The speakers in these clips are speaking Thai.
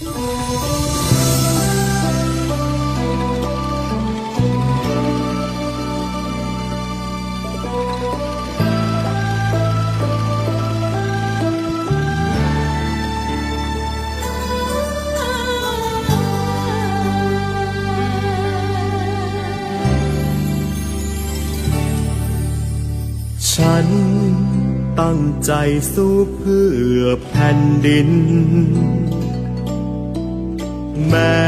ฉันตั้งใจสู้เพื่อแผ่นดิน แม้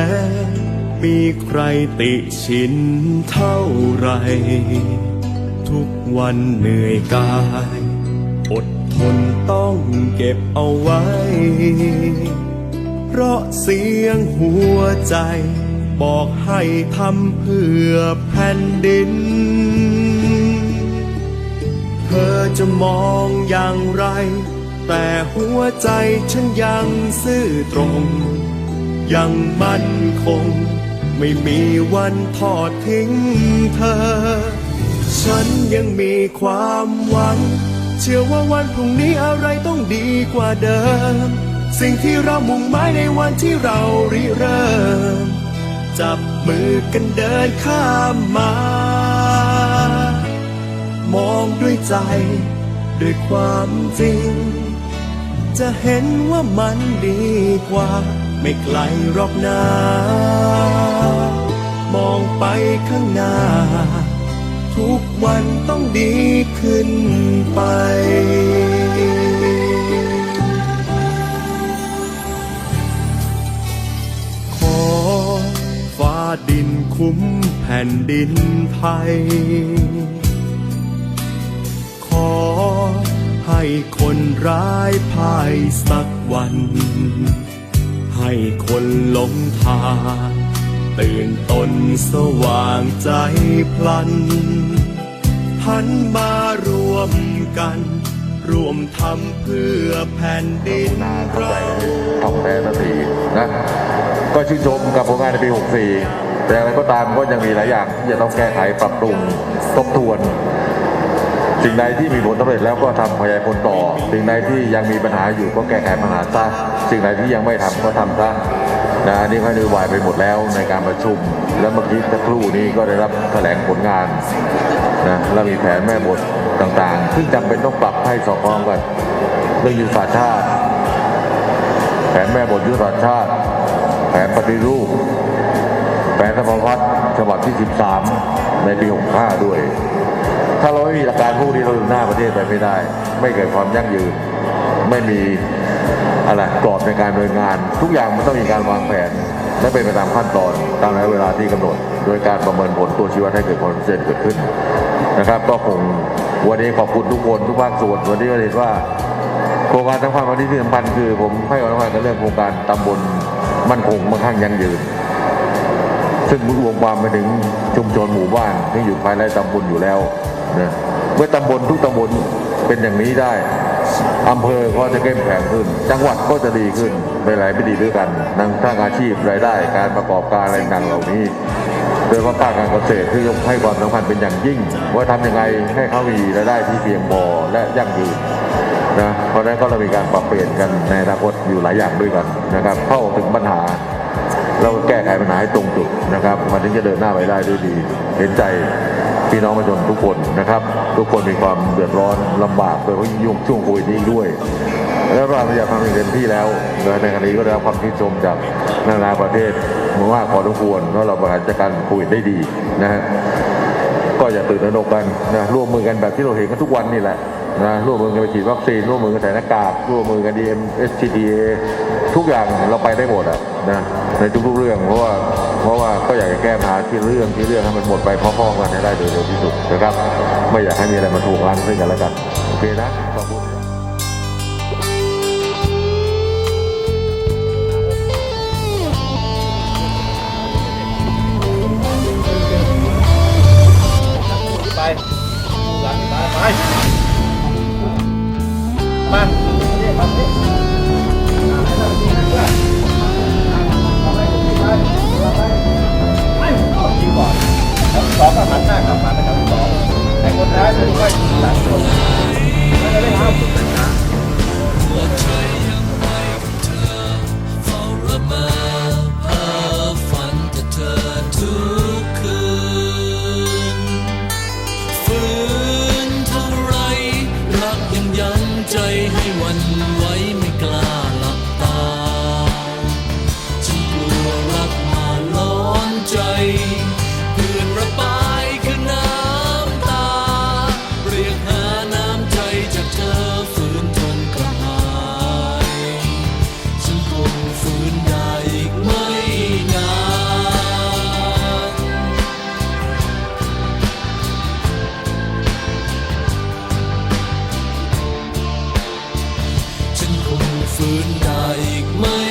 มีใครติชินเท่าไร ทุกวันเหนื่อยกาย อดทนต้องเก็บเอาไว้ เพราะเสียงหัวใจ บอกให้ทำเพื่อแผ่นดิน เธอจะมองอย่างไร แต่หัวใจฉันยังซื่อตรง ยังมั่นคง ไม่มีวันทอดทิ้งเธอ ฉันยังมีความหวัง เชื่อว่าวันพรุ่งนี้อะไรต้องดีกว่าเดิม สิ่งที่เรามุ่งหมายในวันที่เราริเริ่ม จับมือกันเดินข้ามมา มองด้วยใจ ด้วยความจริง จะเห็นว่ามันดีกว่า ไม่ไกลรอกนะมองไปข้างหน้า ทุกวันต้องดีขึ้นไป ขอฟ้าดินคุ้มแผ่นดินไทย ขอให้คนร้ายพ่ายสักวัน ให้คนหลงทาง ตื่นตนสว่างใจพลันหันมารวมกัน รวมทำเพื่อแผ่นดินเราทองแท้นาทีนะ ก็ชื่นชมกับผลงานในปี 64 แต่อะไรก็ตามก็ยังมีหลายอย่างที่จะต้องแก้ไขปรับปรุงทบทวน สิ่งใดที่มีผลสำเร็จแล้วก็ทำขยายผลต่อ สิ่งใดที่ยังมีปัญหาอยู่ก็แก้ไขปัญหาซะสิ่งใดที่ยังไม่ทำก็ทำซะนะนนี้ก็นโยบายไปหมดแล้วในการประชุม แล้วเมื่อกี้สักครู่นี้ก็ได้รับแถลงผลงานนะแล้วมีแผนแม่บทต่างๆ ซึ่งจำเป็นต้องปรับให้สอดคล้องกันเรื่องยุทธศาสตร์ชาติ แผนแม่บทยุทธศาสตร์ชาติ แผนปฏิรูป แผนสภาวัฒน์ฉบับที่ 13 ในปี 65 ด้วย ถ้าเราไม่มีหลักการพวกนี้เราเดินหน้าประเทศไปไม่ได้ ไม่เกิดความยั่งยืน ไม่มีอะไรกรอบในการดำเนินงาน ทุกอย่างมันต้องมีการวางแผน และเป็นไปตามขั้นตอนตามระยะเวลาที่กำหนด โดยการประเมินผลตัวชี้วัดให้เกิดผลเสร็จเกิดขึ้นนะครับ ก็คงวันนี้ขอบคุณทุกคนทุกภาคส่วนวันนี้ก็เห็นว่าโครงการสำคัญวันนี้ที่สำคัญคือ ผมให้ความสำคัญกับเรื่องโครงการตำบลมั่นคงมั่งคั่งยั่งยืน ซึ่งรวมความไปถึงชุมชนหมู่บ้านที่อยู่ภายในตำบลอยู่แล้ว นะเมื่อตำบลทุกตำบลเป็นอย่างนี้ได้อำเภอก็จะเข้มแข็งขึ้น จังหวัดก็จะดีขึ้นไปหลายไม่ดีด้วยกันทั้งทางอาชีพรายได้การประกอบการอะไรต่างเหล่านี้ โดยเฉพาะภาคการเกษตรที่ยกให้ความสำคัญเป็นอย่างยิ่ง ว่าทำยังไงให้เขามีรายได้ที่เพียงพอและยั่งยืนนะเพราะนั้นก็เรามีการปรับเปลี่ยนกันในอนาคตอยู่หลายอย่างด้วยกันนะครับเข้าถึงปัญหา เราแก้ไขปัญหาให้ตรงจุดนะครับ มันถึงจะเดินหน้าไปได้ด้วยดี เห็นใจพี่น้องประชาชนทุกคนนะครับ ทุกคนมีความเดือดร้อนลำบากโดยเฉพาะยิ่งช่วงโควิดนี้ด้วย แล้วเราพยายามทำอย่างเต็มที่แล้วในขณะนี้ก็ได้รับความชื่นชมจากนานาประเทศมากพอสมควรว่าะเราบริหารจัดการโควิดได้ดีนะฮะก็อย่าตื่นตระหนกกันนะร่วมมือกันแบบที่เราเห็นกันทุกวันนี่แหละนะร่วมมือกันไปฉีดวัคซีนร่วมมือกันใส่หน้ากากร่วมมือกัน DM SCDA ทุกอย่างเราไปได้หมดอะนะในทุกๆเรื่องเพราะว่าเพราะว่าก็อยากจะแก้ปัญหาที่เรื่องที่เรื่องให้มันหมดไปพร้อมๆกันให้ได้โดยเร็วที่สุดนะครับ ไม่อยากให้มีอะไรมาถูกล้างซึ่งกันและกันโอเคนะขอบคุณ ฟื้นได้อีกไหม